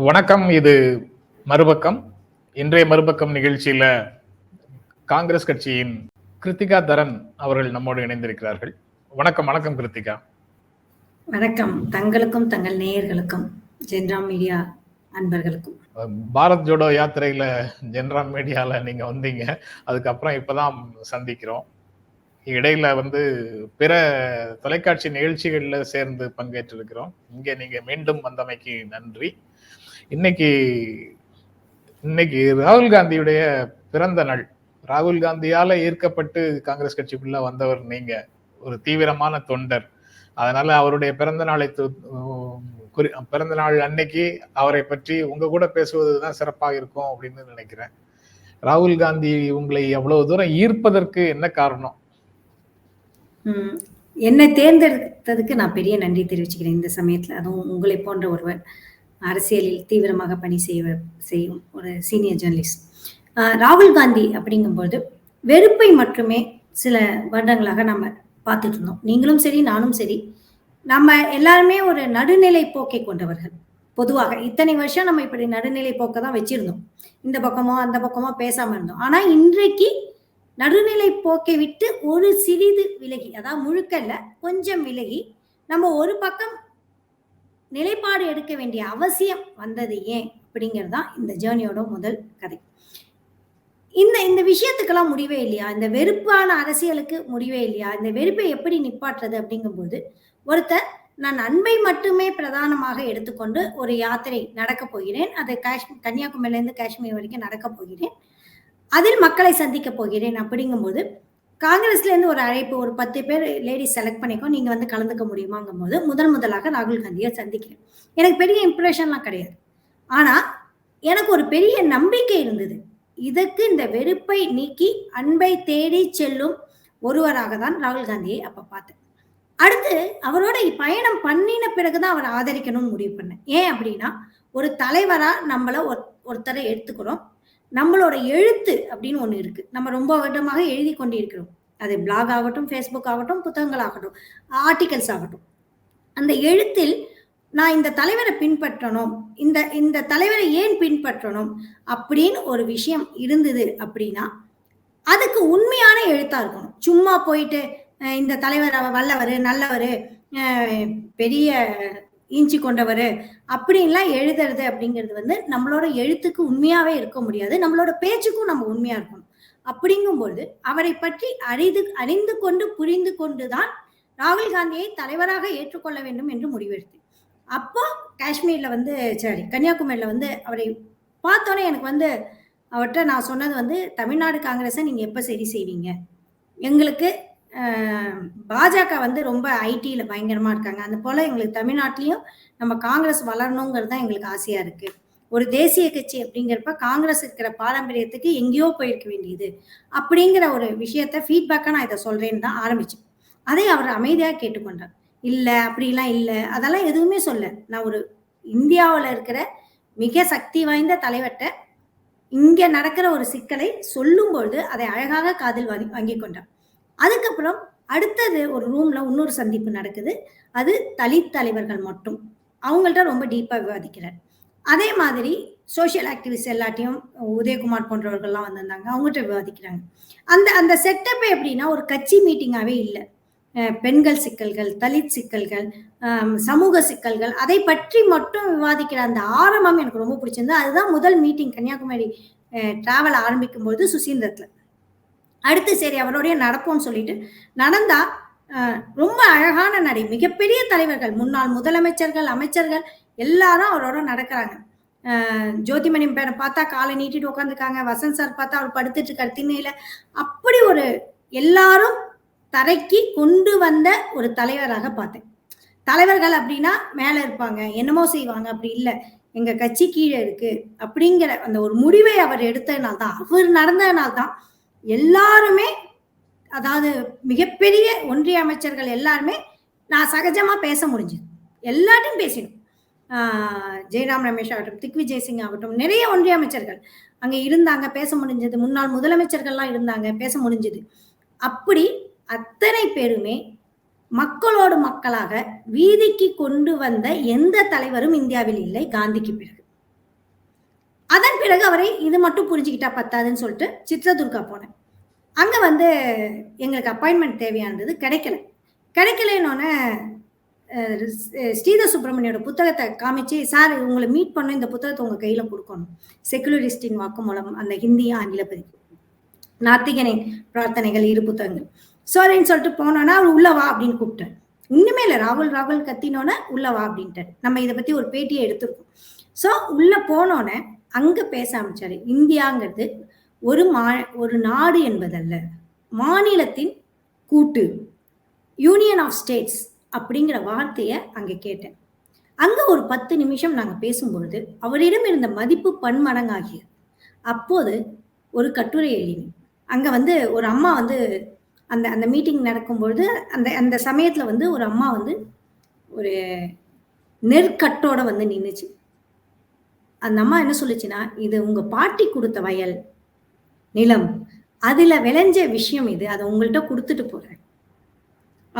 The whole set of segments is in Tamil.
வணக்கம் இது மறுபக்கம். இன்றைய மறுபக்கம் நிகழ்ச்சியில காங்கிரஸ் கட்சியின் கிருத்திகா தரன் அவர்கள் நம்மோடு இணைந்திருக்கிறார்கள். வணக்கம் வணக்கம் கிருத்திகா. வணக்கம். தங்களுக்கும் தங்கள் நேயர்களுக்கும் ஜென்ராம் மீடியா அன்பர்களுக்கும். பாரத் ஜோடோ யாத்திரையில ஜென்ராம் மீடியால நீங்க வந்தீங்க. அதுக்கப்புறம் இப்பதான் சந்திக்கிறோம். இடையில வந்து பிற தொலைக்காட்சி நிகழ்ச்சிகள்ல சேர்ந்து பங்கேற்றிருக்கிறோம். இங்க நீங்க மீண்டும் வந்தமைக்கு நன்றி. இன்னைக்கு இன்னைக்கு ராகுல் காந்தியுடைய பிறந்த நாள். ராகுல் காந்தியால ஈர்க்கப்பட்டு காங்கிரஸ் கட்சிக்குள்ள வந்தவர் நீங்க. ஒரு தீவிரமான தொண்டர். அதனால அவருடைய பிறந்த நாளை குறி பிறந்த நாள் அன்னைக்கு அவரை பற்றி உங்க கூட பேசுவதுதான் சிறப்பாக இருக்கும் அப்படின்னு நினைக்கிறேன். ராகுல் காந்தி உங்களை எவ்வளவு தூரம் ஈர்ப்பதற்கு என்ன காரணம்? என்னை தேர்ந்தெடுத்ததுக்கு நான் பெரிய நன்றி தெரிவிச்சுக்கிறேன் இந்த சமயத்துல. அதுவும் உங்களை போன்ற ஒருவர். அரசியலில் தீவிரமாக பணி செய்வ செய்யும் ஒரு சீனியர் ஜேர்னலிஸ்ட் ராகுல் காந்தி அப்படிங்கும்போது வெறுப்பை மட்டுமே சில வருடங்களாக நம்ம பார்த்துட்டு இருந்தோம். நீங்களும் சரி நானும் சரி. நம்ம எல்லாருமே ஒரு நடுநிலை போக்கை கொண்டவர்கள். பொதுவாக இத்தனை வருஷம் நம்ம இப்படி நடுநிலை போக்கை தான் வச்சிருந்தோம். இந்த பக்கமோ அந்த பக்கமோ பேசாம இருந்தோம். ஆனா இன்றைக்கு நடுநிலை போக்கை விட்டு ஒரு சிறிது விலகி அதாவது முழுக்கல்ல கொஞ்சம் விலகி நம்ம ஒரு பக்கம் நிலைப்பாடு எடுக்க வேண்டிய அவசியம் வந்தது ஏன் அப்படிங்கிறது தான் இந்த ஜேர்னியோட முதல் கதை. இந்த இந்த விஷயத்துக்கெல்லாம் முடிவே இல்லையா? இந்த வெறுப்பான அரசியலுக்கு முடிவே இல்லையா? இந்த வெறுப்பை எப்படி நிப்பாட்டுறது அப்படிங்கும்போது ஒருத்தர் நான் அன்பை மட்டுமே பிரதானமாக எடுத்துக்கொண்டு ஒரு யாத்திரை நடக்க போகிறேன். அது காஷ்மீர் கன்னியாகுமரியிலேருந்து காஷ்மீர் வரைக்கும் நடக்க போகிறேன். அதில் மக்களை சந்திக்க போகிறேன் அப்படிங்கும்போது காங்கிரஸ்ல இருந்து ஒரு அழைப்பு ஒரு பத்து பேர் லேடிஸ் செலக்ட் பண்ணிக்கோ நீங்க வந்து கலந்துக்க முடியுமாங்கும் போது முதல் முதலாக ராகுல் காந்தியை சந்திக்கிறேன். எனக்கு பெரிய இம்ப்ரெஷன்லாம் கிடையாது. ஆனா எனக்கு ஒரு பெரிய நம்பிக்கை இருந்தது. இதற்கு இந்த வெறுப்பை நீக்கி அன்பை தேடி செல்லும் ஒருவராக தான் ராகுல் காந்தியை அப்ப பார்த்தேன். அடுத்து அவரோட பயணம் பண்ணின பிறகுதான் அவரை ஆதரிக்கணும்னு முடிவு பண்ணேன். ஏன் அப்படின்னா ஒரு தலைவரா நம்மள ஒருத்தரை எடுத்துக்கிறோம். நம்மளோட எழுத்து அப்படின்னு ஒன்று இருக்கு. நம்ம ரொம்ப வருடமாக எழுதி கொண்டு இருக்கிறோம் அது பிளாக் ஆகட்டும் ஃபேஸ்புக் ஆகட்டும் புத்தகங்கள் ஆகட்டும் ஆர்டிகல்ஸ் ஆகட்டும். அந்த எழுத்தில் நான் இந்த தலைவரை பின்பற்றணும் இந்த இந்த தலைவரை ஏன் பின்பற்றணும் அப்படின்னு ஒரு விஷயம் இருந்தது அப்படின்னா அதுக்கு உண்மையான எழுத்தா இருக்கணும். சும்மா போயிட்டு இந்த தலைவர் வல்லவர் நல்லவர் பெரிய ஈஞ்சி கொண்டவர் அப்படின்லாம் எழுதுறது அப்படிங்கிறது வந்து நம்மளோட எழுத்துக்கு உண்மையாவே இருக்க முடியாது. நம்மளோட பேச்சுக்கும் நம்ம உண்மையா இருக்கணும். அப்படிங்கும்போது அவரை பற்றி அறிந்து அறிந்து கொண்டு புரிந்து கொண்டுதான் ராகுல் காந்தியை தலைவராக ஏற்றுக்கொள்ள வேண்டும் என்று முடிவெடுத்தேன். அப்போ காஷ்மீர்ல வந்து சரி கன்னியாகுமரியில வந்து அவரை பார்த்தோன்னே எனக்கு வந்து அவர்கிட்ட நான் சொன்னது வந்து தமிழ்நாடு காங்கிரஸை நீங்க எப்ப சரி செய்வீங்க? எங்களுக்கு பாஜக வந்து ரொம்ப ஐடியில் பயங்கரமாக இருக்காங்க. அந்த போல் எங்களுக்கு தமிழ்நாட்டிலையும் நம்ம காங்கிரஸ் வளரணுங்கிறது தான் எங்களுக்கு ஆசையாக இருக்குது ஒரு தேசிய கட்சி அப்படிங்கிறப்ப காங்கிரஸ் இருக்கிற பாரம்பரியத்துக்கு எங்கேயோ போயிருக்க வேண்டியது. அப்படிங்கிற ஒரு விஷயத்த ஃபீட்பேக்காக நான் இதை சொல்கிறேன்னு தான் ஆரம்பிச்சேன் அதை அவர் அமைதியாக கேட்டுக்கொண்டார். இல்லை அப்படிலாம் இல்லை. அதெல்லாம் எதுவுமே சொல்ல. நான் ஒரு இந்தியாவில் இருக்கிற மிக சக்தி வாய்ந்த தலைவர்கிட்ட இங்கே நடக்கிற ஒரு சிக்கலை சொல்லும்பொழுது அதை அழகாக காதில் வாங்கி வாங்கி கொண்டான் அதுக்கப்புறம் அடுத்தது ஒரு ரூம்ல இன்னொரு சந்திப்பு நடக்குது. அது தலித் தலைவர்கள் மட்டும். அவங்கள்ட்ட ரொம்ப டீப்பாக விவாதிக்கிறார். அதே மாதிரி சோசியல் ஆக்டிவிஸ்ட் எல்லாத்தையும் உதயகுமார் போன்றவர்கள்லாம் வந்திருந்தாங்க. அவங்ககிட்ட விவாதிக்கிறாங்க. அந்த அந்த செட்டப்பே எப்படின்னா ஒரு கட்சி மீட்டிங்காகவே இல்லை. பெண்கள் சிக்கல்கள் தலித் சிக்கல்கள் சமூக சிக்கல்கள் அதை பற்றி மட்டும் விவாதிக்கிற அந்த ஆரம்பம் எனக்கு ரொம்ப பிடிச்சிருந்தது. அதுதான் முதல் மீட்டிங் கன்னியாகுமரி டிராவல் ஆரம்பிக்கும் பொழுது சுசீந்திரத்தில். அடுத்து சரி அவரோடைய நடப்போம்னு சொல்லிட்டு நடந்தா ரொம்ப அழகான நடை மிகப்பெரிய தலைவர்கள் முன்னாள் முதலமைச்சர்கள் அமைச்சர்கள் எல்லாரும் அவரோட நடக்கிறாங்க. ஜோதிமணி பேரை பார்த்தா காலை நீட்டிட்டு உட்காந்துருக்காங்க வசந்த் சார் பார்த்தா அவர் படுத்துட்டு இருக்காரு திண்ணையில. அப்படி ஒரு எல்லாரும் தரைக்கு கொண்டு வந்த ஒரு தலைவராக பார்த்தேன். தலைவர்கள் அப்படின்னா மேலே இருப்பாங்க என்னமோ செய்வாங்க அப்படி இல்லை. எங்க கட்சி கீழே இருக்கு அப்படிங்கிற அந்த ஒரு முடிவை அவர் எடுத்ததுனால தான் அவர் நடந்ததுனால்தான் எல்லாருமே அதாவது மிகப்பெரிய ஒன்றிய அமைச்சர்கள் எல்லாருமே நான் சகஜமாக பேச முடிஞ்சது. எல்லாத்தையும் பேசிடும். ஜெயராம் ரமேஷ் ஆகட்டும் திக்விஜய் சிங் ஆகட்டும் நிறைய ஒன்றிய அமைச்சர்கள் அங்கே இருந்தாங்க பேச முடிஞ்சது. முன்னாள் முதலமைச்சர்கள்லாம் இருந்தாங்க பேச முடிஞ்சது. அப்படி அத்தனை பேருமே மக்களோடு மக்களாக வீதிக்கு கொண்டு வந்த எந்த தலைவரும் இந்தியாவில் இல்லை காந்திக்கு பிறகு. அதன் பிறகு அவரை இது மட்டும் புரிஞ்சுக்கிட்டா பத்தாதுன்னு சொல்லிட்டு சித்ரதுர்கா போனேன். அங்கே வந்து எங்களுக்கு அப்பாயின்மெண்ட் தேவையானது கிடைக்கல. கிடைக்கலன்னொன்னே ஸ்ரீதர் சுப்பிரமணியோட புத்தகத்தை காமிச்சு சார் உங்களை மீட் பண்ண இந்த புத்தகத்தை உங்கள் கையில் கொடுக்கணும். செக்குலரிஸ்டின் வாக்குமூலம் அந்த ஹிந்தி ஆங்கில பதிப்பு நாத்திகனின் பிரார்த்தனைகள் இரு புத்தகங்கள். சோரின்னு சொல்லிட்டு போனோன்னா அவர் உள்ளவா அப்படின்னு கூப்பிட்டார் இன்னுமே இல்லை ராகுல் ராகுல் கத்தினோன்னே உள்ளவா அப்படின்ட்டார். நம்ம இதை பற்றி ஒரு பேட்டியை எடுத்திருக்கோம். ஸோ உள்ளே போனோன்னே அங்க பேச ஆரம்பிச்சாரு. இந்தியாங்கிறது ஒரு மா ஒரு நாடு என்பதல்ல. மாநிலத்தின் கூட்டு யூனியன் ஆஃப் ஸ்டேட்ஸ் அப்படிங்கிற வார்த்தையை அங்க கேட்டேன். அங்க ஒரு பத்து நிமிஷம் நாங்க பேசும்பொழுது அவரிடம் இருந்த மதிப்பு பன்மடங்காகியது. அப்போது ஒரு கட்டுரை எழுதினேன். அங்க வந்து ஒரு அம்மா வந்து அந்த அந்த மீட்டிங் நடக்கும்பொழுது அந்த அந்த சமயத்துல வந்து ஒரு அம்மா வந்து ஒரு நெற்கட்டோட வந்து நின்றுச்சு அந்த அம்மா என்ன சொல்லுச்சுன்னா இது உங்க பாட்டி கொடுத்த வயல் நிலம். அதுல விளைஞ்ச விஷயம் இது அதை உங்கள்கிட்ட கொடுத்துட்டு போறேன்.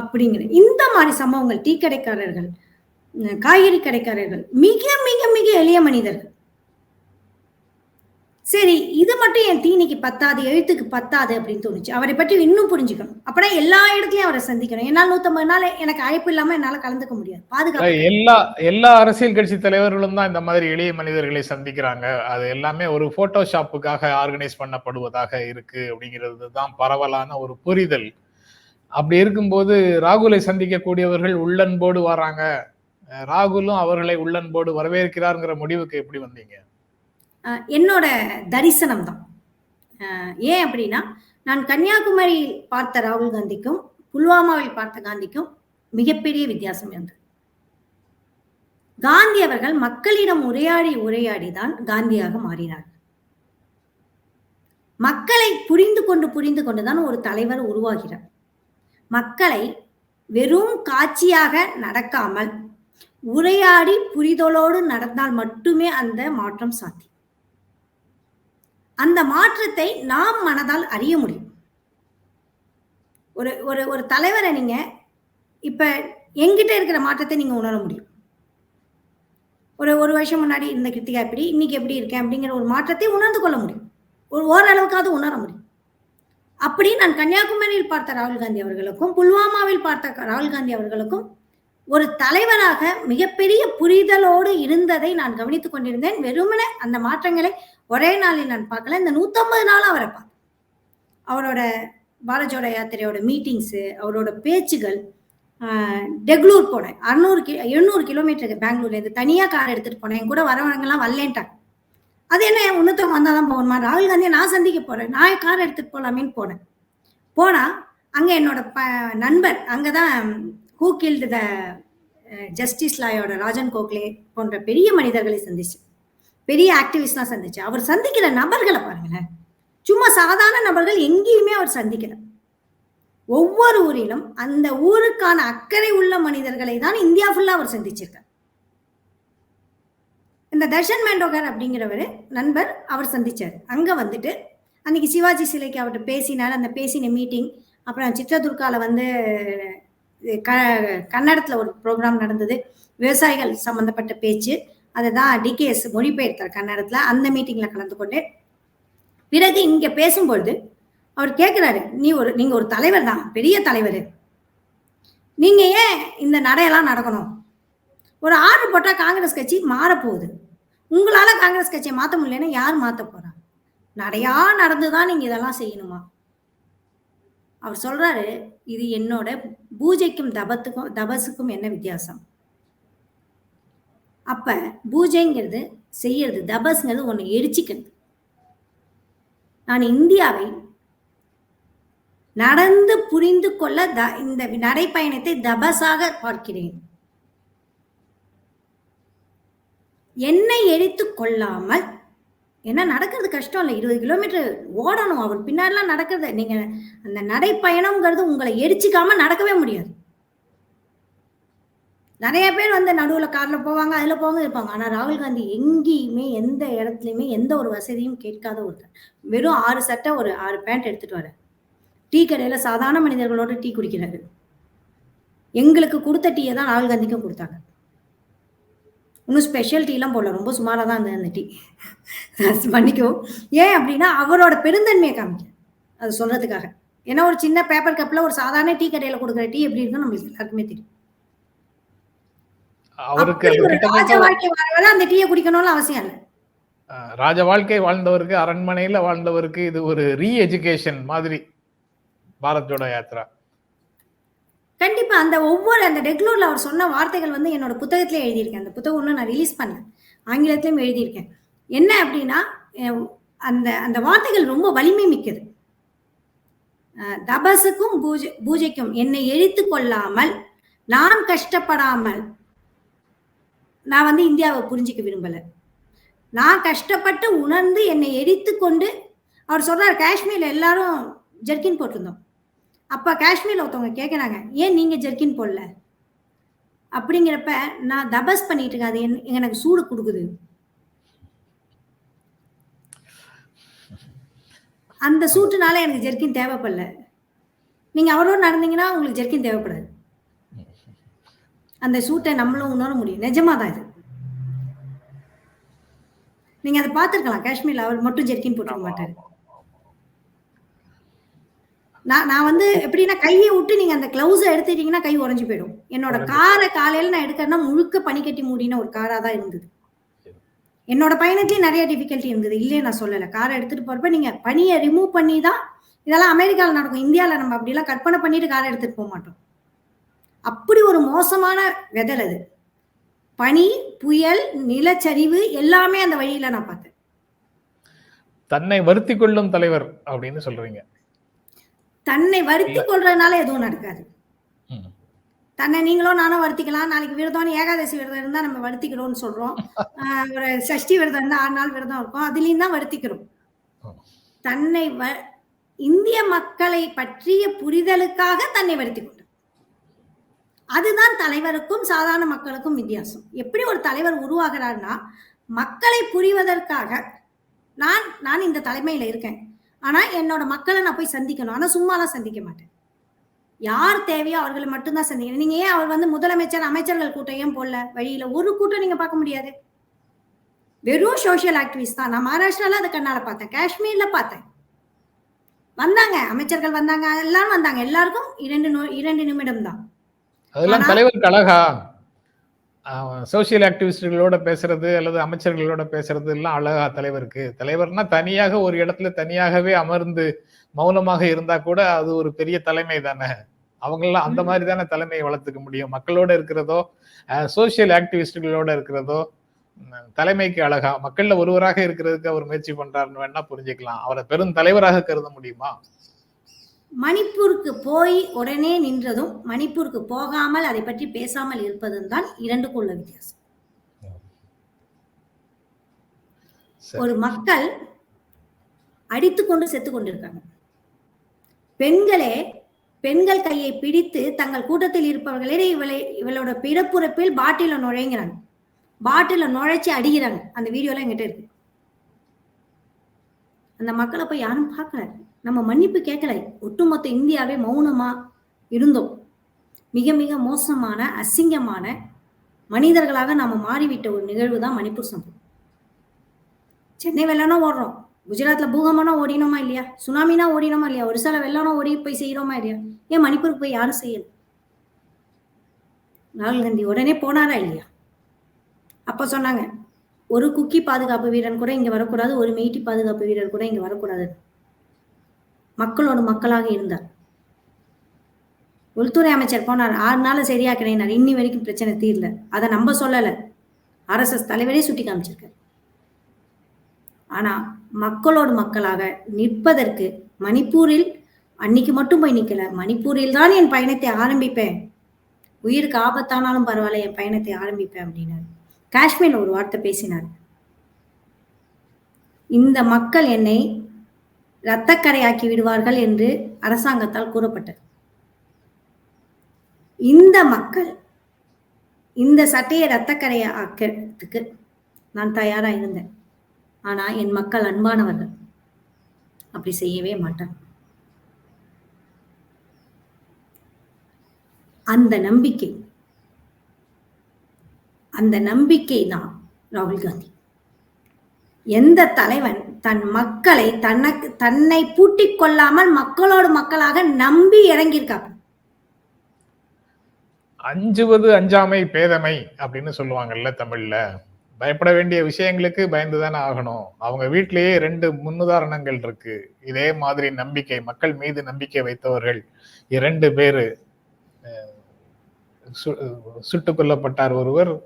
அப்படிங்கிற இந்த மாதிரி சம்பவங்கள் டீ கடைக்காரர்கள் காய்கறி கடைக்காரர்கள் மிக மிக மிக எளிய மனிதர்கள். சரி இது மட்டும் என் தீனிக்கு பத்தாது எழுத்துக்கு பத்தாது அப்படின்னு தோணுச்சு. அவரை பற்றி இன்னும் புரிஞ்சுக்கணும். அப்பனா எல்லா இடத்துலயும் அவரை சந்திக்கணும். என்னால் நூத்தம்பது நாள் எனக்கு அழைப்பு இல்லாம என்னால கலந்துக்க முடியாது. பாதுகாப்பு எல்லா எல்லா அரசியல் கட்சி தலைவர்களும் தான் இந்த மாதிரி எளிய மனிதர்களை சந்திக்கிறாங்க. அது எல்லாமே ஒரு போட்டோஷாப்புக்காக ஆர்கனைஸ் பண்ணப்படுவதாக இருக்கு அப்படிங்கிறது தான் பரவலான ஒரு புரிதல். அப்படி இருக்கும்போது ராகுலை சந்திக்கக்கூடியவர்கள் உள்ளன்போடு வராங்க. ராகுலும் அவர்களை உள்ளன்போடு வரவேற்கிறாருங்கிற முடிவுக்கு எப்படி வந்தீங்க? என்னோட தரிசனம் தான் ஏன் அப்படின்னா நான் கன்னியாகுமரியில் பார்த்த ராகுல் காந்திக்கும் புல்வாமாவில் பார்த்த காந்திக்கும் மிகப்பெரிய வித்தியாசம் இருந்தது காந்தி அவர்கள் மக்களிடம் உரையாடி உரையாடி தான் காந்தியாக மாறினார். மக்களை புரிந்து கொண்டு புரிந்து கொண்டுதான் ஒரு தலைவர் உருவாகிறார். மக்களை வெறும் காட்சியாக நடக்காமல் உரையாடி புரிதலோடு நடந்தால் மட்டுமே அந்த மாற்றம் சாத்தியம். அந்த மாற்றத்தை நாம் மனதால் அறிய முடியும். ஒரு ஒரு ஒரு தலைவரை நீங்க இப்ப எங்கிட்ட இருக்கிற மாற்றத்தை நீங்க உணர முடியும். ஒரு ஒரு வருஷம் முன்னாடி இந்த கிருத்திகா எப்படி இன்னைக்கு எப்படி இருக்கேன் அப்படிங்கிற ஒரு மாற்றத்தை உணர்ந்து கொள்ள முடியும். ஒரு ஓரளவுக்காவது உணர முடியும். அப்படி நான் கன்னியாகுமரியில் பார்த்த ராகுல் காந்தி அவர்களுக்கும் புல்வாமாவில் பார்த்த ராகுல் காந்தி அவர்களுக்கும் ஒரு தலைவராக மிகப்பெரிய புரிதலோடு இருந்ததை நான் கவனித்துக் கொண்டிருந்தேன். வெறுமனே அந்த மாற்றங்களை ஒரே நாளில் நான் பார்க்கல. இந்த நூத்தம்பது நாள் அவரை பார்த்தேன். அவரோட பாரஜோட யாத்திரையோட மீட்டிங்ஸு அவரோட பேச்சுகள் டெக்லூர் போனேன். அறுநூறு கி எழுநூறு கிலோமீட்டருக்கு பெங்களூர்லேருந்து தனியாக கார் எடுத்துகிட்டு போனேன். என் கூட வரவங்கலாம் வரலேன்ட்டாங்க. அது என்ன இன்னொருத்தவங்க வந்தால் தான் போகணுமா ராகுல் காந்தியை நான் சந்திக்க போகிறேன் நான் கார் எடுத்துகிட்டு போகலாமேன்னு போனேன். போனால் அங்கே என்னோட ப நண்பர் அங்கே தான் ஹூ கில்டு த ஜஸ்டிஸ் லாயோட ராஜன் கோக்லே போன்ற பெரிய மனிதர்களை சந்திச்சு பெரிய ஆக்டிவிஸ்ட்லாம் சந்திச்சு. அவர் சந்திக்கிற நபர்களை பாருங்களேன். சும்மா சாதாரண நபர்கள் எங்கேயுமே அவர் சந்திக்கல. ஒவ்வொரு ஊரிலும் அந்த ஊருக்கான அக்கறை உள்ள மனிதர்களை தான் இந்தியா ஃபுல்லாக அவர் சந்திச்சிருக்கார். இந்த தர்ஷன் மேண்டோகர் அப்படிங்கிறவர் நண்பர் அவர் சந்திச்சார். அங்கே வந்துட்டு அன்னைக்கு சிவாஜி சிலைக்கு அவர்கிட்ட பேசினார். அந்த பேசின மீட்டிங் அப்புறம் சித்ரதுர்காவில் வந்து க கன்னடத்தில் ஒரு ப்ரோக்ராம் நடந்தது. விவசாயிகள் சம்பந்தப்பட்ட பேச்சு. அதை தான் டிகேஎஸ் மொழிபெயர்த்தார் கன்னடத்தில். அந்த மீட்டிங்கில் கலந்து கொண்டு பிறகு இங்கே பேசும்பொழுது அவர் கேட்குறாரு நீ ஒரு நீங்கள் ஒரு தலைவர் தான் பெரிய தலைவர். நீங்கள் ஏன் இந்த நடையெல்லாம் நடக்கணும்? ஒரு ஆர்டர் போட்டால் காங்கிரஸ் கட்சி மாறப்போகுது. உங்களால் காங்கிரஸ் கட்சியை மாற்ற முடியலன்னா யார் மாற்ற போறா? நடையா நடந்து தான் நீங்கள் இதெல்லாம் செய்யணுமா? அவர் சொல்றாரு இது என்னோட பூஜைக்கும் தபத்துக்கும் தபசுக்கும் என்ன வித்தியாசம்? அப்ப பூஜைங்கிறது செய்யறது தபஸ்ங்கிறது ஒன்று எரிச்சிக்கிறது. நான் இந்தியாவை நடந்து புரிந்து கொள்ள த இந்த நடைப்பயணத்தை தபஸாக பார்க்கிறேன். என்னை எரித்து கொள்ளாமல் ஏன்னா நடக்கிறது கஷ்டம் இல்லை. இருபது கிலோமீட்டர் ஓடணும். அவர் பின்னாடிலாம் நடக்கிறது நீங்கள் அந்த நடைப்பயணம்ங்கிறது உங்களை எரிச்சிக்காம நடக்கவே முடியாது. நிறைய பேர் வந்து நடுவில் காரில் போவாங்க அதில் போவாங்க இருப்பாங்க. ஆனால் ராகுல் காந்தி எங்கேயுமே எந்த இடத்துலையுமே எந்த ஒரு வசதியும் கேட்காத ஒருத்தர் வெறும் ஆறு சட்டை ஒரு ஆறு பேண்ட் எடுத்துகிட்டு வர டீ கடையில் சாதாரண மனிதர்களோட டீ குடிக்கிறாரு. எங்களுக்கு கொடுத்த டீயை தான் ராகுல் காந்திக்கும் கொடுத்தாங்க. இன்னும் ஸ்பெஷல் டீலாம் போடல. ரொம்ப சுமாராக தான் இருந்தது அந்த டீ பண்ணிக்கோ. ஏன் அப்படின்னா அவரோட பெருந்தன்மையை காமிக்க அது சொல்றதுக்காக. ஏன்னா ஒரு சின்ன பேப்பர் கப்ல ஒரு சாதாரண டீ கடையில கொடுக்குற டீ எப்படி இருக்கும் நம்மளுக்கு எல்லாருக்குமே தெரியும். அவருக்கு அந்த டீயை குடிக்கணும்னு அவசியம் இல்லை. ராஜ வாழ்க்கை வாழ்ந்தவருக்கு அரண்மனையில வாழ்ந்தவருக்கு இது ஒரு ரீ எஜுகேஷன் மாதிரி பாரத் ஜோடோ யாத்ரா. கண்டிப்பா அந்த ஒவ்வொரு அந்த ரெகுலர்ல அவர் சொன்ன வார்த்தைகள் வந்து என்னோட புத்தகத்திலே எழுதியிருக்கேன். அந்த புத்தகம் ஒன்றும் நான் ரிலீஸ் பண்ணேன் ஆங்கிலத்திலையும் எழுதியிருக்கேன். என்ன அப்படின்னா அந்த அந்த வார்த்தைகள் ரொம்ப வலிமை மிக்கது. தபசுக்கும் பூஜை பூஜைக்கும் என்னை எரித்து கொள்ளாமல் நான் கஷ்டப்படாமல் நான் வந்து இந்தியாவை புரிஞ்சிக்க விரும்பல. நான் கஷ்டப்பட்டு உணர்ந்து என்னை எரித்து கொண்டு அவர் சொல்றார் காஷ்மீர்ல எல்லாரும் ஜெர்கின் போட்டிருந்தோம். அப்ப காஷ்மீர்ல ஒருத்தவங்க கேட்கறாங்க ஏன் நீங்க ஜெர்கின் போடல? அப்படிங்கிறப்ப நான் தபஸ் பண்ணிட்டு இருக்கேன். அது என்- எனக்கு சூடு கொடுக்குது. அந்த சூட்டுனால எனக்கு ஜெர்கின் தேவைப்படல. நீங்க அவரோட நடந்தீங்கன்னா உங்களுக்கு ஜெர்கின் தேவைப்படாது. அந்த சூட்டை நம்மளும் உணர முடியும். நிஜமா தான் இது. நீங்க அதை பார்த்திருக்கலாம். காஷ்மீர்ல அவர் மட்டும் ஜெர்கின் போட்டுக்க மாட்டாரு. நான் நான் வந்து எப்படின்னா கையை விட்டு நீங்க அந்த கிளவுஸை எடுத்துட்டீங்கன்னா கை உறைஞ்சு போயிடும். என்னோட காரை காலையில நான் எடுக்கிறேன்னா முழுக்க பனிக்கட்டி மூடின ஒரு காரா தான் இருந்தது. என்னோட பயணத்திலயும் நிறைய டிஃபிகல்ட்டி இருந்தது. இல்லையே நான் சொல்லலை. காரை எடுத்துட்டு போறப்ப நீங்க பனியை ரிமூவ் பண்ணி தான் இதெல்லாம் அமெரிக்காவில் நடக்கும். இந்தியாவில் நம்ம அப்படிலாம் கற்பனை பண்ணிட்டு காரை எடுத்துட்டு போக மாட்டோம். அப்படி ஒரு மோசமான வெதர் அது. பனி புயல் நிலச்சரிவு எல்லாமே அந்த வழியில நான் பார்த்தேன். தன்னை வருத்தி கொள்ளும் தலைவர் அப்படின்னு சொல்றீங்க. தன்னை வருத்தி கொள்றதுனால எதுவும் நடக்காது. தன்னை நீங்களும் நானும் வருத்திக்கலாம். நாளைக்கு விரதம் ஏகாதசி விரதம் இருந்தா நம்ம வருத்திக்கிறோம்னு சொல்றோம். ஒரு சஷ்டி விரதம் இருந்தா ஆறு நாள் விரதம் இருக்கும். அதுலயும் தான் வருத்திக்கிறோம். தன்னை வ- இந்திய மக்களை பற்றிய புரிதலுக்காக தன்னை வருத்தி கொண்டார் அதுதான் தலைவருக்கும் சாதாரண மக்களுக்கும் வித்தியாசம். எப்படி ஒரு தலைவர் உருவாகிறார்னா மக்களை புரிவதற்காக நான் நான் இந்த தலைமையில இருக்கேன். ஆனா என்னோட மக்களை நான் போய் சந்திக்கணும். ஆனா சும்மாலாம் சந்திக்க மாட்டேன். யார் தேவையோ அவர்களை மட்டும்தான் சந்திக்கணும். நீங்க ஏன் அவர் வந்து முதலமைச்சர் அமைச்சர்கள் கூட்டம் ஏன் போடல? வழியில ஒரு கூட்டம் நீங்க பார்க்க முடியாது. வெறும் சோஷியல் ஆக்டிவிஸ்ட் தான். நான் மகாராஷ்டிரால அதை கண்ணால பார்த்தேன். காஷ்மீர்ல பார்த்தேன். வந்தாங்க. அமைச்சர்கள் வந்தாங்க. எல்லாரும் வந்தாங்க. எல்லாருக்கும் இரண்டு இரண்டு நிமிடம் தான். அதெல்லாம் தலைவருக்கு அழகா. சோசியல் ஆக்டிவிஸ்டுகளோட பேசுறது அல்லது அமைச்சர்களோட பேசுறது எல்லாம் அழகா தலைவருக்கு தலைவர்னா தனியாக ஒரு இடத்துல தனியாகவே அமர்ந்து மௌனமாக இருந்தா கூட அது ஒரு பெரிய தலைமை தானே. அவங்கெல்லாம் அந்த மாதிரி தானே தலைமையை வளர்த்துக்க முடியும். மக்களோட இருக்கிறதோ சோசியல் ஆக்டிவிஸ்டுகளோட இருக்கிறதோ தலைமைக்கு அழகா மக்கள்ல ஒருவராக இருக்கிறதுக்கு அவர் முயற்சி பண்றாருன்னு வேணா புரிஞ்சுக்கலாம். அவரை பெரும் தலைவராக கருத முடியுமா? மணிப்பூருக்கு போய் உடனே நின்றதும் மணிப்பூருக்கு போகாமல் அதை பற்றி பேசாமல் இருப்பதும் தான் இரண்டுக்கும் உள்ள வித்தியாசம். ஒரு மக்கள் அடித்துக்கொண்டு செத்து கொண்டிருக்காங்க. பெண்களே பெண்கள் கையை பிடித்து தங்கள் கூட்டத்தில் இருப்பவர்களே இவளை இவளோட பிறப்புறுப்பில் பாட்டில நுழைங்கிறாங்க பாட்டில நுழைச்சி அடிக்கிறாங்க. அந்த வீடியோலாம் என்கிட்ட இருக்கு. அந்த மக்களை போய் யாரும் பார்க்கல. நம்ம மன்னிப்பு கேட்கல. ஒட்டுமொத்த இந்தியாவே மௌனமா இருந்தோம். மிக மிக மோசமான அசிங்கமான மனிதர்களாக நாம மாறிவிட்ட ஒரு நிகழ்வு தான் மணிப்பூர் சம்பவம். சென்னை வெள்ளனா ஓடுறோம். குஜராத்ல பூகம்பம்னா ஓடினோமா இல்லையா? சுனாமினா ஓடினோமா இல்லையா? ஒரிசால வெள்ளனா ஓடி போய் செய்யறோமா இல்லையா? ஏன் மணிப்பூருக்கு போய் யாரும் செய்யல? ராகுல் காந்தி உடனே போனாரா இல்லையா? அப்ப சொன்னாங்க ஒரு குக்கி பாதுகாப்பு வீரன் கூட இங்க வரக்கூடாது ஒரு மெய்ட்டி பாதுகாப்பு வீரர் கூட இங்க வரக்கூடாது மக்களோட மக்களாக இருந்தார். உள்துறை அமைச்சர் போனார் ஆறு நாள் சரியாக்கினார் இன்னி வரைக்கும் பிரச்சனை தீரல. அதை நம்ம சொல்லல. ஆர்எஸ்எஸ் தலைவரே சுட்டி காமிச்சிருக்கார். ஆனா மக்களோடு மக்களாக நிற்பதற்கு மணிப்பூரில் அன்னைக்கு மட்டும் போய் நிக்கல. மணிப்பூரில் தான் என் பயணத்தை ஆரம்பிப்பேன். உயிருக்கு ஆபத்தானாலும் பரவாயில்ல என் பயணத்தை ஆரம்பிப்பேன் அப்படின்னாரு. காஷ்மீர்ல ஒரு வார்த்தை பேசினார். இந்த மக்கள் என்னை இரத்தக்கரையாக்கி விடுவார்கள் என்று அரசாங்கத்தால் கூறப்பட்டது. இந்த மக்கள் இந்த சட்டையை இரத்தக்கரையை ஆக்கிறதுக்கு நான் தயாரா இருந்தேன். ஆனா என் மக்கள் அன்பானவர்கள் அப்படி செய்யவே மாட்டான் அந்த நம்பிக்கை அந்த நம்பிக்கை தான் ராகுல் காந்தி. எந்த தலைவன் தன் மக்களை தனக்கு தன்னை பூட்டிக் கொள்ளாமல் மக்களோடு மக்களாக நம்பி இறங்கியிருக்காங்க அஞ்சுவது அஞ்சாமை பேதமை அப்படின்னு சொல்லுவாங்கல்ல தமிழ்ல. பயப்பட வேண்டிய விஷயங்களுக்கு பயந்துதானே ஆகணும். அவங்க வீட்டிலேயே ரெண்டு முன்னுதாரணங்கள் இருக்கு. இதே மாதிரி நம்பிக்கை மக்கள் மீது நம்பிக்கை வைத்தவர்கள் இரண்டு பேரு. சு- சுட்டுக் கொல்லப்பட்டார் ஒருவர்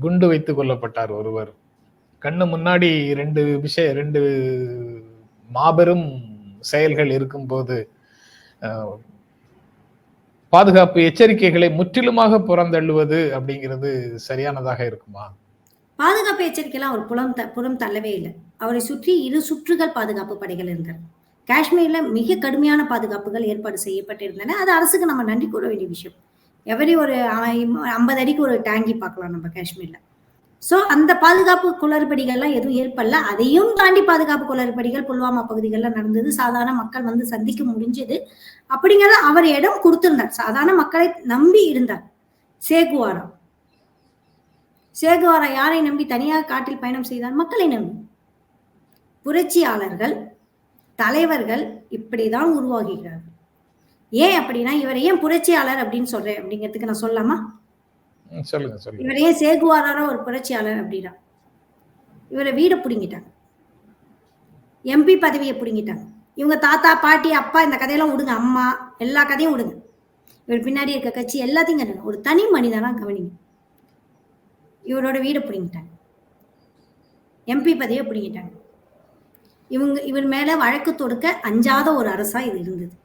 குண்டு வைத்து கொல்லப்பட்டார் ஒருவர். கண்ணு முன்னாடி ரெண்டு விஷய ரெண்டு மாபெரும் செயல்கள் இருக்கும்போது பாதுகாப்பு எச்சரிக்கைகளை முற்றிலுமாக புறந்தள்ளுவது அப்படிங்கிறது சரியானதாக இருக்குமா? பாதுகாப்பு எச்சரிக்கைலாம் அவர் புலம் த புறம் தள்ளவே இல்லை. அவரை சுற்றி இரு சுற்றுகள் பாதுகாப்பு படைகள் இருந்தன. காஷ்மீர்ல மிக கடுமையான பாதுகாப்புகள் ஏற்பாடு செய்யப்பட்டிருந்தன. அது அரசுக்கு நம்ம நன்றி கூற வேண்டிய விஷயம். எவரி ஒரு ஐம்பது அடிக்கு ஒரு டேங்கி பார்க்கலாம் நம்ம காஷ்மீர்ல. ஸோ அந்த பாதுகாப்பு குளறுபடிகள்லாம் எதுவும் ஏற்படல. அதையும் தாண்டி பாதுகாப்பு குளறுபடிகள் புல்வாமா பகுதிகளில் நடந்தது. சாதாரண மக்கள் வந்து சந்திக்க முடிஞ்சது. அப்படிங்கிறத அவர் இடம் கொடுத்திருந்தார். சாதாரண மக்களை நம்பி இருந்தார். சேகுவாரா. சேகுவாரா யாரை நம்பி? தனியாக காட்டில் பயணம் செய்தார். மக்களை நம்பி. புரட்சியாளர்கள் தலைவர்கள் இப்படிதான் உருவாகிறார்கள். ஏன் அப்படின்னா இவரை ஏன் புரட்சியாளர் அப்படின்னு சொல்றேன் அப்படிங்கிறதுக்கு நான் சொல்லலாமா? சொல்லுங்க சொல்லுங்க. இவர் சேகுவாரான ஒரு புரட்சியாளர் அப்படின்னா இவரை வீடை பிடுங்கிட்டாங்க. எம்பி பதவியை பிடுங்கிட்டாங்க. இவங்க தாத்தா பாட்டி அப்பா இந்த கதையெல்லாம் விடுங்க அம்மா எல்லா கதையும் விடுங்க. இவர் பின்னாடி இருக்க கட்சி எல்லாத்தையும் கண்டுங்க. ஒரு தனி மனிதனா கவனிங்க. இவரோட வீடை பிடுங்கிட்டாங்க. எம்பி பதவியை பிடுங்கிட்டாங்க. இவங்க இவர் மேல வழக்கு தொடுக்க அஞ்சாத ஒரு அரசா இது இருந்தது.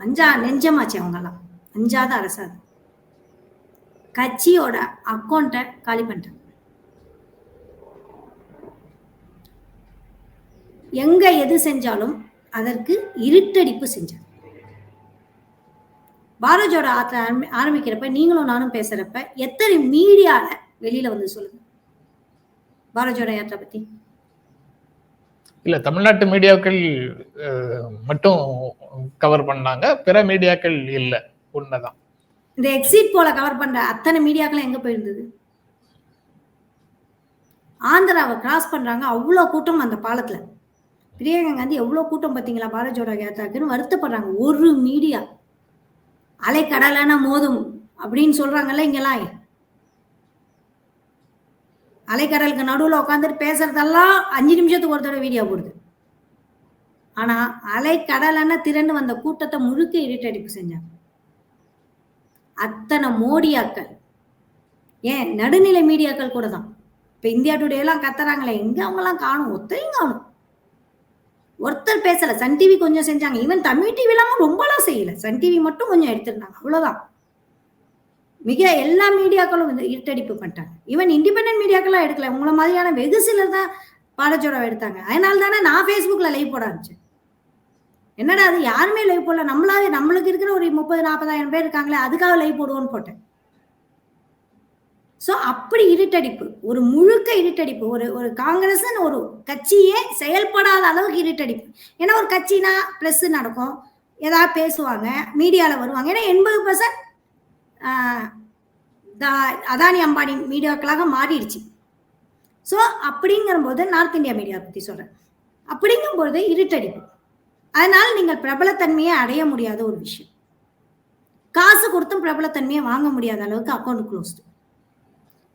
அஞ்சா நெஞ்சமாச்சு அவங்கெல்லாம். அஞ்சாத அரசா அது. கட்சியோட அக்கௌண்ட்டை காலி பண்ணிட்டாங்க எங்க எது செஞ்சாலும் அதற்கு இருட்டடிப்பு செஞ்சாங்க பாரஜோட ஆத்த ஆரம்பி- ஆரம்பிக்கிறப்ப நீங்களும் நானும் பேசுறப்ப எத்தனை மீடியால வெளியில வந்து சொல்லுங்க. பாரஜோட யாத்திரை பத்தி? இல்ல தமிழ்நாட்டு மீடியாக்கள் மட்டும் கவர் பண்ணாங்க. பிற மீடியாக்கள் இல்ல உண்மைதான். இந்த எக்ஸிட் போல கவர் பண்ற அத்தனை மீடியாக்களும் எங்க போயிருந்தது? ஆந்திராவை கிராஸ் பண்றாங்க அவ்வளோ கூட்டம் அந்த பாலத்துல. பிரியங்கா காந்தி எவ்வளோ கூட்டம் பார்த்தீங்களா பாரத் ஜோடோ வருத்தப்படுறாங்க. ஒரு மீடியா அலைக்கடலான மோதும் அப்படின்னு சொல்றாங்கல்ல இங்கெல்லாம். அலைக்கடலுக்கு நடுவில் உட்காந்துட்டு பேசுறதெல்லாம் அஞ்சு நிமிஷத்துக்கு ஒரு தடவை வீடியோ போடுது. ஆனா அலைக்கடலான திரண்டு வந்த கூட்டத்தை முழுக்க இருட்டடிப்பு செஞ்சாங்க. அத்தனை மோடியாக்கள். ஏன்? நடுநிலை மீடியாக்கள் கூட தான் இப்போ இந்தியா டுடே எல்லாம் கத்துறாங்களே எங்க அவங்கெல்லாம் காணும்? ஒத்தையும் காணும். ஒருத்தர் பேசல. சன் டிவி கொஞ்சம் செஞ்சாங்க. ஈவன் தமிழ் டிவி ரொம்பலாம் செய்யல. சன் டிவி மட்டும் கொஞ்சம் எடுத்திருந்தாங்க. அவ்வளவுதான். மிக எல்லா மீடியாக்களும் வந்து இருட்டடிப்பு பண்ணிட்டாங்க. ஈவன் இண்டிபெண்டன்ட் மீடியாக்கெல்லாம் எடுக்கல. உங்களை மாதிரியான வெகு சிலர் தான் பாடச்சோடம் எடுத்தாங்க. அதனால தானே நான் ஃபேஸ்புக்கில் லைவ் போட ஆரம்பிச்சேன். என்னடா அது யாருமே லைவ் போடல. நம்மளாவே நம்மளுக்கு இருக்கிற ஒரு முப்பது நாற்பதாயிரம் பேர் இருக்காங்களே அதுக்காக லைவ் போடுவோன்னு போட்டேன். ஸோ அப்படி இருட்டடிப்பு. ஒரு முழுக்க இருட்டடிப்பு. ஒரு ஒரு காங்கிரஸ்ன்னு ஒரு கட்சியே செயல்படாத அளவுக்கு இருட்டடிப்பு. ஏன்னா ஒரு கட்சினா ப்ளஸ் நடக்கும். ஏதாவது பேசுவாங்க மீடியாவில் வருவாங்க. ஏன்னா எண்பது பர்சன்ட் அதானி அம்பானி மீடியாக்களாக மாறிடுச்சு. ஸோ அப்படிங்கிறபோது நார்த் இந்தியா மீடியா பற்றி சொல்கிறேன் அப்படிங்கும்போது இருட்டடிப்பு. அதனால் நீங்கள் பிரபலத்தன்மையை அடைய முடியாத ஒரு விஷயம். காசு கொடுத்தும் பிரபலத்தன்மையை வாங்க முடியாத அளவுக்கு அக்கௌண்ட் க்ளோஸ்டு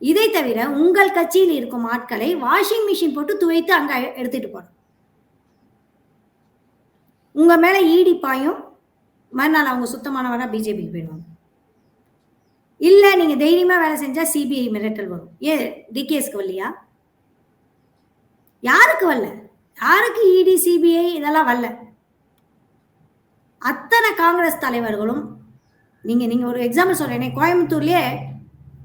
இதை தவிர உங்கள் கட்சியில் இருக்கும் ஆட்களை வாஷிங் மிஷின் போட்டு துவைத்து அங்க எடுத்துட்டு போகணும். உங்க மேல ஈடி பாயும். மறுநாள் அவங்க சுத்தமானவரா பிஜேபிக்கு போயிடுவாங்க. இல்ல நீங்க தைரியமா வேலை செஞ்சா சிபிஐ மிரட்டல் வரும். ஏ டிகேஸ்க்கு வரலையா? யாருக்கு வரல? யாருக்கு இடி சிபிஐ இதெல்லாம் வரல? அத்தனை காங்கிரஸ் தலைவர்களும் நீங்க நீங்க ஒரு எக்ஸாம்பிள் சொல்றேன் கோயம்புத்தூர்லயே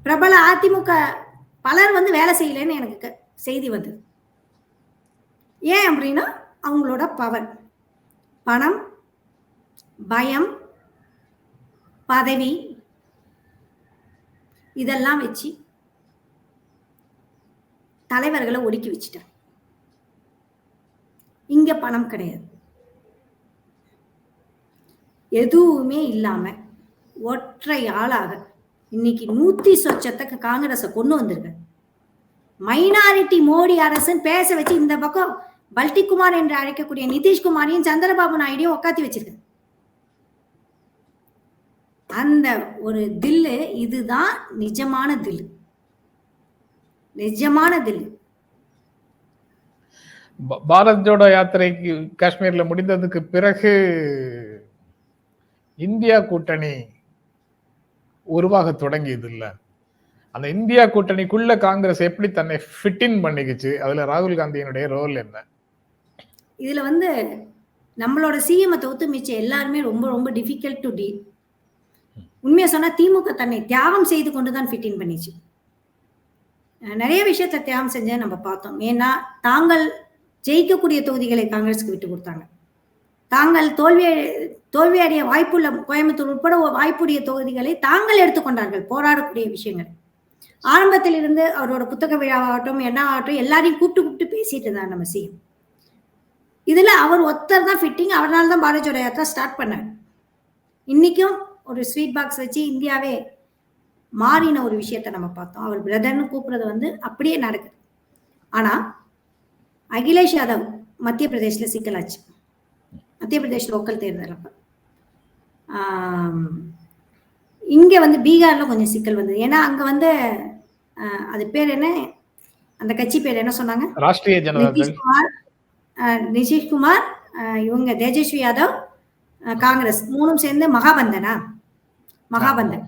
பிரபல அதிமுக பலர் வந்து வேலை செய்யலைன்னு எனக்கு க- செய்தி வந்தது. ஏன் அப்படின்னா அவங்களோட பவர் பணம் பயம் பதவி இதெல்லாம் வச்சு தலைவர்களை ஒடுக்கி வச்சுட்டாங்க. இங்க பணம் கிடையாது. எதுவுமே இல்லாம ஒற்றை ஆளாக இன்னைக்கு நூத்தி சொச்சத்துக்கு காங்கிரஸை கொண்டு வந்திருக்க மைனாரிட்டி மோடி அரசுன்னு பேச வச்சு இந்த பக்கம் பல்டிகுமார் என்று அழைக்கக்கூடிய நிதிஷ்குமாரையும் சந்திரபாபு நாயுடையும் உக்காத்தி வச்சிருக்க அந்த ஒரு தில்லு இதுதான் நிஜமான தில்லு. நிஜமான தில்லு. பாரத் ஜோடோ யாத்திரைக்கு காஷ்மீர்ல முடிந்ததுக்கு பிறகு இந்தியா கூட்டணி உருவாக தொடங்கியது இல்லை அந்த இந்தியா கூட்டணிக்குள்ள காங்கிரஸ் எப்படி தன்னை ஃபிட்டின் பண்ணிக்கிச்சு? அதுல ராகுல் காந்தியினுடைய ரோல் என்ன? இதுல வந்து நம்மளோட சிஎம் தொகுத்து மிச்சம் எல்லாருமே ரொம்ப ரொம்ப டிஃபிகல்ட் டு டீல் உண்மையா சொன்னா திமுக தன்னை தியாகம் செய்து கொண்டு தான் ஃபிட்டின் பண்ணிச்சு. நிறைய விஷயத்த தியாகம் செஞ்ச நம்ம பார்த்தோம். ஏன்னா தாங்கள் ஜெயிக்கக்கூடிய தொகுதிகளை காங்கிரஸுக்கு விட்டு கொடுத்தாங்க. தாங்கள் தோல்வி தோல்வியடைய வாய்ப்புள்ள கோயம்புத்தூர் உட்பட வாய்ப்புடைய தொகுதிகளை தாங்கள் எடுத்துக்கொண்டார்கள். போராடக்கூடிய விஷயங்கள். ஆரம்பத்தில் இருந்து அவரோட புத்தக விழாவாகட்டும் என்ன ஆகட்டும் எல்லாரையும் கூப்பிட்டு கூப்பிட்டு பேசிட்டு இருந்தார் நம்ம சிஎம். இதுல அவர் ஒத்தர் தான் ஃபிட்டிங் அவரால் தான் பாரத் ஜோடோ யாத்திரா ஸ்டார்ட் பண்ணார். இன்னைக்கும் ஒரு ஸ்வீட் பாக்ஸ் வச்சு இந்தியாவே மாறின ஒரு விஷயத்த நம்ம பார்த்தோம். அவர் பிரதர்னு கூப்பிடுறது வந்து அப்படியே நடக்குது. ஆனா அகிலேஷ் யாதவ் மத்திய பிரதேஷ்ல சிக்கலாச்சு. மத்திய பிரதேஷ் லோக்கல் தேர்தல் அப்ப. இங்க வந்து பீகார்ல கொஞ்சம் சிக்கல் வந்தது. ஏன்னா அங்க வந்து அது பேர் என்ன? அந்த கட்சி பேர் என்ன சொன்னாங்க? ராஷ்டிரிய நிதிஷ்குமார் நிதிஷ்குமார் இவங்க தேஜஸ்வி யாதவ் காங்கிரஸ் மூணும் சேர்ந்து மகாபந்தனா? மகாபந்தன்.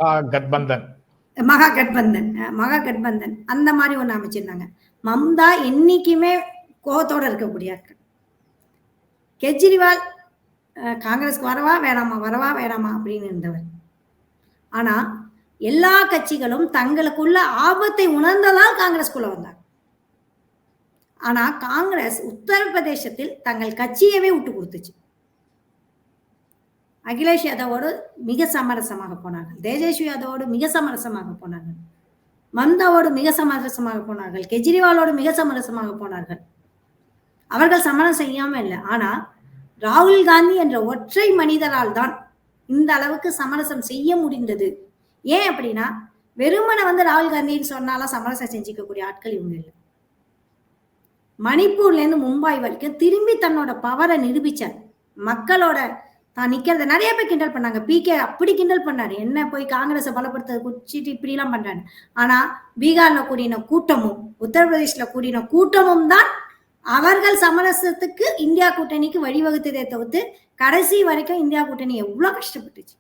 மகா கட்பந்தன். மகா கட்பந்தன் அந்த மாதிரி ஒண்ணு அமைச்சிருந்தாங்க. மம்தா என்னைக்குமே கோபத்தோட இருக்கக்கூடிய கெஜ்ரிவால் காங்கிரஸ்க்கு வரவா வேணாமா வரவா வேணாமா அப்படின்னு இருந்தவர். ஆனா எல்லா கட்சிகளும் தங்களுக்குள்ள ஆபத்தை உணர்ந்ததால் காங்கிரஸ்குள்ள வந்தார் ஆனா காங்கிரஸ் உத்தரப்பிரதேசத்தில் தங்கள் கட்சியவே விட்டு கொடுத்துச்சு. அகிலேஷ் யாதவோடு மிக சமரசமாக போனார்கள். தேஜஸ்வி யாதவோடு மிக சமரசமாக போனார்கள். மம்தாவோடு மிக சமரசமாக போனார்கள். கெஜ்ரிவாலோடு மிக சமரசமாக போனார்கள். அவர்கள் சமரம் செய்யாம இல்லை. ஆனா ராகுல் காந்தி என்ற ஒற்றை மனிதரால் தான் இந்த அளவுக்கு சமரசம் செய்ய முடிந்தது. ஏன் அப்படின்னா வெறுமனை வந்து ராகுல் காந்தின்னு சொன்னாலும் சமரசம் செஞ்சுக்கக்கூடிய ஆட்கள் இவங்க இல்லை. மணிப்பூர்ல இருந்து மும்பாய் வரைக்கும் திரும்பி தன்னோட பவரை நிரூபிச்சார். மக்களோட தான் நிக்கிறத நிறைய பேர் கிண்டல் பண்ணாங்க. பிகே அப்படி கிண்டல் பண்ணாரு. என்ன போய் காங்கிரஸை பலப்படுத்த குச்சிட்டு இப்படி எல்லாம் பண்றாரு. ஆனா பீகார்ல கூடின கூட்டமும் உத்தரப்பிரதேஷ்ல கூடின கூட்டமும் தான் அவர்கள் சமரசத்துக்கு இந்தியா கூட்டணிக்கு வழிவகுத்ததை தவிர்த்து கடைசி வரைக்கும் இந்தியா கூட்டணி எவ்வளோ கஷ்டப்பட்டுச்சு.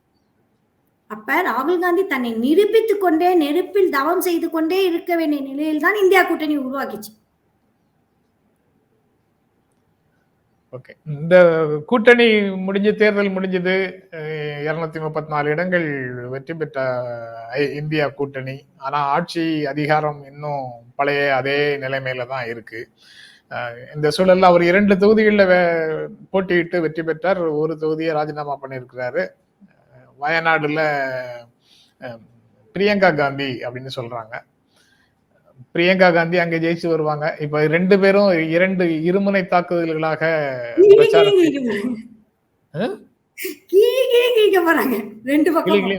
அப்ப ராகுல் காந்தி தன்னை நிரூபித்து கொண்டே நெருப்பில் தவம் செய்து கொண்டே இருக்க வேண்டிய நிலையில் தான் இந்தியா கூட்டணி உருவாக்கிச்சு ஓகே. இந்த கூட்டணி முடிஞ்சு தேர்தல் முடிஞ்சது இருநூத்தி முப்பத்தி நாலு இடங்கள் வெற்றி பெற்ற இந்தியா கூட்டணி. ஆனா ஆட்சி அதிகாரம் இன்னும் பழைய அதே நிலைமையில தான் இருக்கு. இந்த சூழல்ல அவர் இரண்டு தொகுதிகளில் போட்டியிட்டு வெற்றி பெற்றார். ஒரு தொகுதியை ராஜினாமா பண்ணியிருக்கிறாரு. வயநாடுல பிரியங்கா காந்தி அப்படின்னு சொல்றாங்க. பிரியங்கா காந்தி அங்க ஜெயிச்சு வருவாங்க. இப்ப ரெண்டு பேரும் இரண்டு இருமுனை தாக்குதல்களாக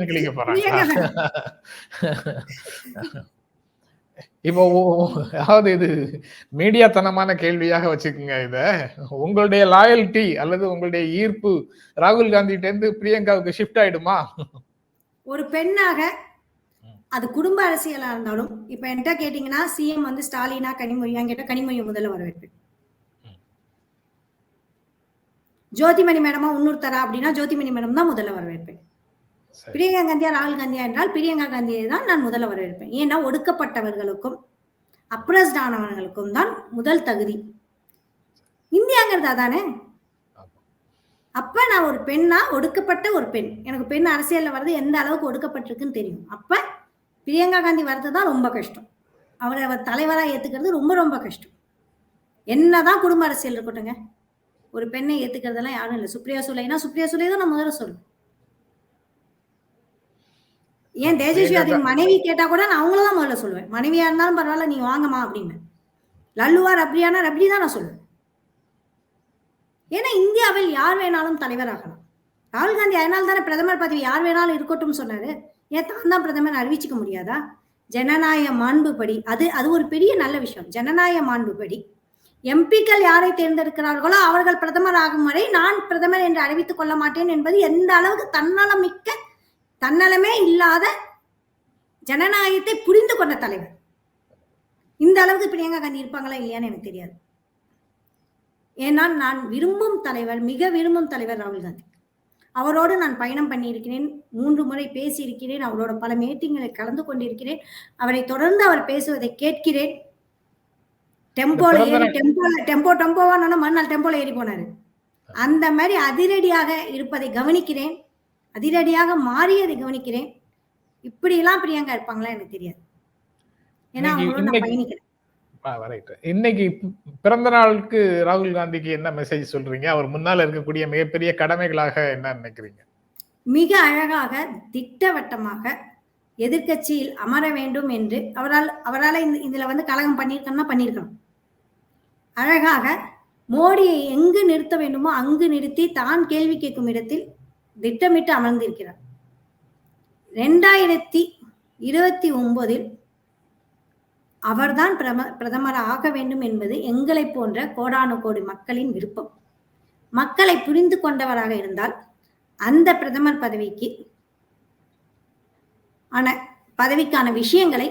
கிளிக்க போறாங்க. இப்போ அதாவது இது மீடியாத்தனமான கேள்வியாக வச்சுக்கோங்க இத. உங்களுடைய லாயல்டி அல்லது உங்களுடைய ஈர்ப்பு ராகுல் காந்திட்ட இருந்து பிரியங்காவுக்கு ஷிஃப்ட் ஆயிடுமா? ஒரு பெண்ணாக அது குடும்ப அரசியலா இருந்தாலும் இப்ப என்கிட்ட கேட்டீங்கன்னா சிஎம் வந்து ஸ்டாலினா கனிமொழியா கேட்டா கனிமொழியை முதல்ல வரவேற்பேன் ஜோதிமணி மேடமா இன்னொருத்தரா அப்படின்னா ஜோதிமணி மேடம் தான் முதல்ல வரவேற்பேன். பிரியங்கா காந்தியா ராகுல் காந்தியா என்றால் பிரியங்கா காந்தியை தான் நான் முதல்ல வரவேற்பேன். ஏன்னா ஒடுக்கப்பட்டவர்களுக்கும் அப்ரஸ்ட் ஆனவர்களுக்கும் தான் முதல் தகுதி. இந்தியாங்கிறது அதானே? அப்ப நான் ஒரு பெண்ணா ஒடுக்கப்பட்ட ஒரு பெண். எனக்கு பெண் அரசியல்ல வர்றது எந்த அளவுக்கு ஒடுக்கப்பட்டிருக்குன்னு தெரியும். அப்ப பிரியங்கா காந்தி வர்றது தான் ரொம்ப கஷ்டம். அவரை அவர் தலைவரா ஏத்துக்கிறது ரொம்ப ரொம்ப கஷ்டம். என்னதான் குடும்ப அரசியல் இருக்கட்டுங்க ஒரு பெண்ணை ஏத்துக்கிறதெல்லாம் யாரும் இல்லை. சுப்ரியா சுலைனா சுப்ரியா சுலை தான் நான் முதல்ல சொல்லுவேன் ஏன் தேஜஸ்வி மனைவி கேட்டா கூட நான் அவங்கள தான் முதல்ல சொல்லுவேன். மனைவியா இருந்தாலும் பரவாயில்ல நீங்க வாங்கம்மா அப்படின்னு. லல்லுவா ரப்ரியானா ரப்ரி தான் நான் சொல்லுவேன். ஏன்னா இந்தியாவில் யார் வேணாலும் தலைவராகலாம் ராகுல் காந்தி அதனால தானே பிரதமர் பதவி யார் வேணாலும் இருக்கட்டும் சொன்னாரு. ஏன் தான் தான் பிரதமர் அறிவிச்சுக்க முடியாதா? ஜனநாயக மாண்புபடி அது அது ஒரு பெரிய நல்ல விஷயம். ஜனநாயக மாண்புபடி எம்பிக்கள் யாரை தேர்ந்தெடுக்கிறார்களோ அவர்கள் பிரதமர் ஆகும் வரை நான் பிரதமர் என்று அறிவித்துக் கொள்ள மாட்டேன் என்பது எந்த அளவுக்கு தன்னலமிக்க தன்னலமே இல்லாத ஜனநாயகத்தை புரிந்து கொண்ட தலைவர். இந்த அளவுக்கு பிரியங்கா காந்தி இருப்பாங்களா இல்லையான்னு எனக்கு தெரியாது. ஏன்னா நான் விரும்பும் தலைவர் மிக விரும்பும் தலைவர் ராகுல் காந்தி. அவரோடு நான் பயணம் பண்ணியிருக்கிறேன் மூன்று முறை பேசியிருக்கிறேன் அவரோட பல மீட்டிங்களை கலந்து கொண்டிருக்கிறேன் அவரை தொடர்ந்து அவர் பேசுவதை கேட்கிறேன். டெம்போல ஏறி டெம்போல டெம்போ டெம்போவா மறுநாள் டெம்போல ஏறி போனாரு. அந்த மாதிரி அதிரடியாக இருப்பதை கவனிக்கிறேன். அதிரடியாக மாறியதை கவனிக்கிறேன். இப்படி எல்லாம் பிரியங்கா இருப்பாங்களா எனக்கு தெரியாது. ஏன்னா அவங்களோட நான் பயணிக்கிறேன். இன்னைக்கு பிறந்த நாளுக்கு ராகுல் காந்திக்கு என்ன மெசேஜ் சொல்றீங்க? அவர் முன்னால இருக்கக்கூடிய மிகப்பெரிய கடமைகளாக என்ன நினைக்கிறீங்க? மிக அழகாக திட்டவட்டமாக எதிர்கட்சியில் அமர வேண்டும் என்று அவரால் அவரால் இந்த இதுல வந்து கலகம் பண்ணியிருக்கணும்னா பண்ணியிருக்கணும். அழகாக மோடியை எங்கு நிறுத்த வேண்டுமோ அங்கு நிறுத்தி தான் கேள்வி கேட்கும் இடத்தில் திட்டமிட்டு அமர்ந்திருக்கிறார். ரெண்டாயிரத்தி இருபத்தி ஒன்பதில் அவர்தான் பிரம பிரதமர் ஆக வேண்டும் என்பது எங்களை போன்ற கோடானு கோடி மக்களின் விருப்பம். மக்களை புரிந்து கொண்டவராக இருந்தால் அந்த பிரதமர் பதவிக்கு ஆன பதவிக்கான விஷயங்களை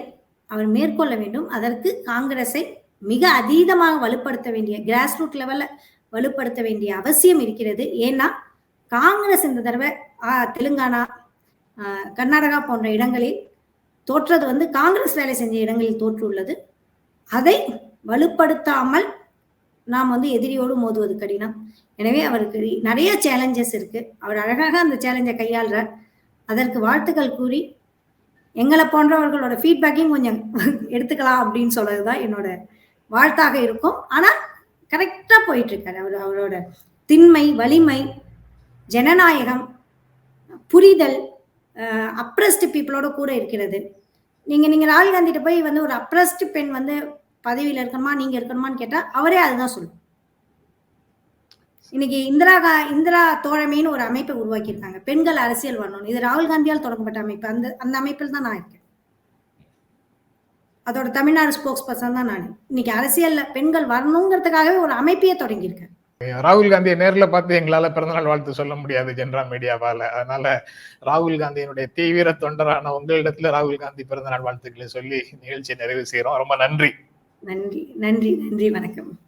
அவர் மேற்கொள்ள வேண்டும். அதற்கு காங்கிரஸை மிக அதீதமாக வலுப்படுத்த வேண்டிய கிராஸ் ரூட் லெவலில் வலுப்படுத்த வேண்டிய அவசியம் இருக்கிறது. ஏன்னா காங்கிரஸ் இந்த தடவை தெலுங்கானா கர்நாடகா போன்ற இடங்களில் தோற்றது வந்து காங்கிரஸ் வேலை செஞ்ச இடங்களில் தோற்றுள்ளது. அதை வலுப்படுத்தாமல் நாம் வந்து எதிரியோடு மோதுவது கடினம். எனவே அவருக்கு நிறைய சேலஞ்சஸ் இருக்கு. அவர் அழகாக அந்த சேலஞ்சை கையாளுறார். அதற்கு வாழ்த்துக்கள் கூறி எங்களை போன்றவர்களோட ஃபீட்பேக்கையும் கொஞ்சம் எடுத்துக்கலாம் அப்படின்னு சொல்றதுதான் என்னோட வாழ்த்தாக இருக்கும். ஆனால் கரெக்டா போயிட்டு இருக்காரு. அவர் அவரோட திண்மை வலிமை ஜனநாயகம் புரிதல் அப்ரஸ்டு பீப்புளோட கூட இருக்கிறது. நீங்கள் நீங்கள் ராகுல் காந்திட்ட போய் வந்து ஒரு அப்ரஸ்டு பெண் வந்து பதவியில் இருக்கணுமா நீங்கள் இருக்கணுமான்னு கேட்டால் அவரே அதுதான் சொல்லும். இன்னைக்கு இந்திரா கா இந்திரா தோழமைன்னு ஒரு அமைப்பை உருவாக்கியிருக்காங்க. பெண்கள் அரசியல் வரணும் இது ராகுல் காந்தியால் தொடங்கப்பட்ட அமைப்பு. அந்த அந்த அமைப்பில் தான் நான் இருக்கேன். அதோட தமிழ்நாடு ஸ்போக்ஸ் பர்சன் தான் நான். இன்னைக்கு அரசியலில் பெண்கள் வரணுங்கிறதுக்காகவே ஒரு அமைப்பையே தொடங்கியிருக்கேன். ராகுல் காந்தியை நேர்ல பார்த்து எங்களால பிறந்தநாள் வாழ்த்து சொல்ல முடியாது ஜென்ரா மீடியாவால. அதனால ராகுல் காந்தியினுடைய தீவிர தொண்டரான உங்களிடத்துல ராகுல் காந்தி பிறந்தநாள் வாழ்த்துக்களை சொல்லி நிகழ்ச்சியை நிறைவு செய்யறோம் ரொம்ப நன்றி. நன்றி நன்றி நன்றி வணக்கம்.